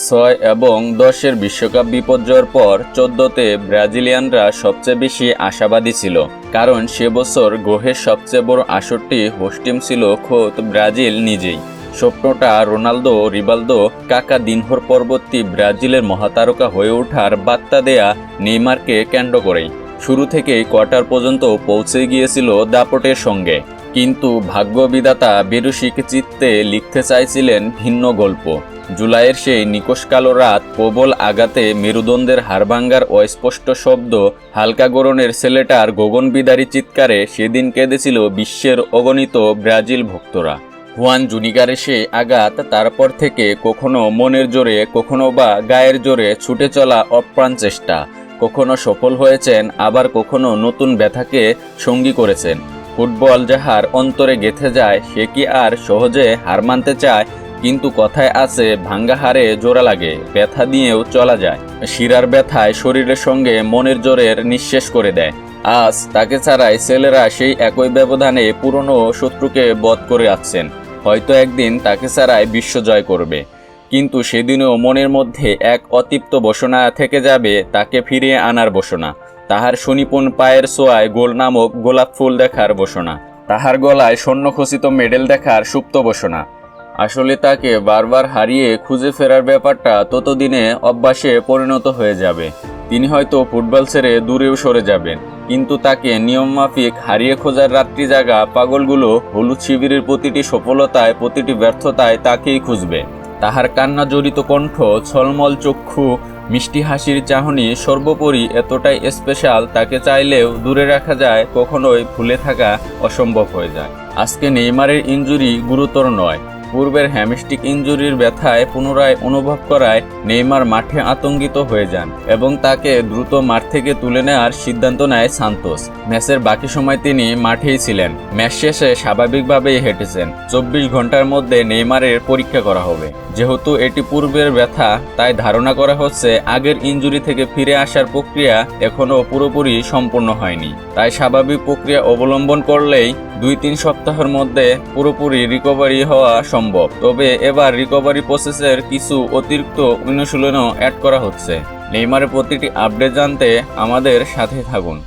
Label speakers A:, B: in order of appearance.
A: ছয় এবং দশের বিশ্বকাপ বিপর্যয়ের পর চোদ্দতে ব্রাজিলিয়ানরা সবচেয়ে বেশি আশাবাদী ছিল, কারণ সে বছর গ্রহের সবচেয়ে বড় আসরটি হোস্টিম ছিল খোদ ব্রাজিল নিজেই। স্বপ্নটা রোনালদো, রিবালদো, কাকা দিনহর পরবর্তী ব্রাজিলের মহাতারকা হয়ে ওঠার বার্তা দেয়া নেইমারকে কেন্দ্র করেই। শুরু থেকেই কোয়ার্টার পর্যন্ত পৌঁছে গিয়েছিল দাপটের সঙ্গে, কিন্তু ভাগ্যবিদাতা বেরুশিক চিত্তে লিখতে চাইছিলেন ভিন্ন গল্প। জুলাইয়ের সেই নিকশ কালো রাত প্রবল আঘাতে মেরুদণ্ডের হাড়ভাঙ্গার অস্পষ্ট শব্দ, হালকা গরনের ছেলেটার গগনবিদারী চিৎকারে সেদিন কেঁদেছিল বিশ্বের অগণিত ব্রাজিল ভক্তরা। হুয়ান জুনিগারের সেই আঘাত তারপর থেকে কখনো মনের জোরে, কখনো বা গায়ের জোরে ছুটে চলা অপ্রাণ চেষ্টা। কখনো সফল হয়েছেন, আবার কখনো নতুন ব্যথাকে সঙ্গী করেছেন। ফুটবল যাহার অন্তরে গেথে যায়, সে কি আর সহজে হার মানতে চায়? কিন্তু কথায় আছে, ভাঙ্গা হারে জোড়া লাগে, ব্যথা দিয়েও চলা যায়। শিরার ব্যথায় শরীরের সঙ্গে মনের জোরের নিঃশেষ করে দেয়। আজ তাকে ছাড়াই ছেলেরা সেই একই ব্যবধানে পুরনো শত্রুকে বধ করে আসছেন হয়তো একদিন তাকে ছাড়াই বিশ্ব জয় করবে। কিন্তু সেদিনও মনের মধ্যে এক অতিপ্ত বসনা থেকে যাবে, তাকে ফিরিয়ে আনার বসনা। তাহার সুনিপুণ পায়ের সোয়ায় গোল নামক গোলাপ ফুল দেখার বসনা। তাহার গলায় স্বর্ণখচিত মেডেল দেখার সুপ্ত বসনা। আসলে তাকে বারবার হারিয়ে খুঁজে ফেরার ব্যাপারটা ততদিনে অভ্যাসে পরিণত হয়ে যাবে। তিনি হয়তো ফুটবল ছেড়ে দূরেও সরে যাবেন, কিন্তু তাকে নিয়মমাফিক হারিয়ে খোঁজার রাত্রি জাগা পাগলগুলো হলুদ শিবিরের প্রতিটি সফলতায়, প্রতিটি ব্যর্থতায় তাকেই খুঁজবে। তাহার কান্না জড়িত কণ্ঠ, ছলমল চক্ষু, মিষ্টি হাসির চাহনি সর্বোপরি এতটাই স্পেশাল তাকে চাইলেও দূরে রাখা যায়, কখনোই ভুলে থাকা অসম্ভব হয়ে যায়। আজকে নেইমারের ইঞ্জুরি গুরুতর নয়। পূর্বের হ্যামস্টিক ইঞ্জুরির ব্যথায় পুনরায় অনুভব করায় নেইমার মাঠে আতঙ্কিত হয়ে যান এবং তাকে দ্রুত মাঠ থেকে তুলে নেওয়ার সিদ্ধান্ত নেয় সান্তোস। ম্যাচের বাকি সময় তিনি মাঠেই ছিলেন। ম্যাচ শেষে স্বাভাবিকভাবেই হেঁটেছেন। চব্বিশ ঘণ্টার মধ্যে নেইমারের পরীক্ষা করা হবে। যেহেতু এটি পূর্বের ব্যথা, তাই ধারণা করা হচ্ছে আগের ইঞ্জুরি থেকে ফিরে আসার প্রক্রিয়া এখনও পুরোপুরি সম্পূর্ণ হয়নি। তাই স্বাভাবিক প্রক্রিয়া অবলম্বন করলেই দুই তিন সপ্তাহের মধ্যে পুরোপুরি রিকভারি হওয়া সম্ভব। তবে এবার রিকভারি প্রসেসের কিছু অতিরিক্ত অনুশীলনও অ্যাড করা হচ্ছে। নেইমারের প্রতিটি আপডেট জানতে আমাদের সাথে থাকুন।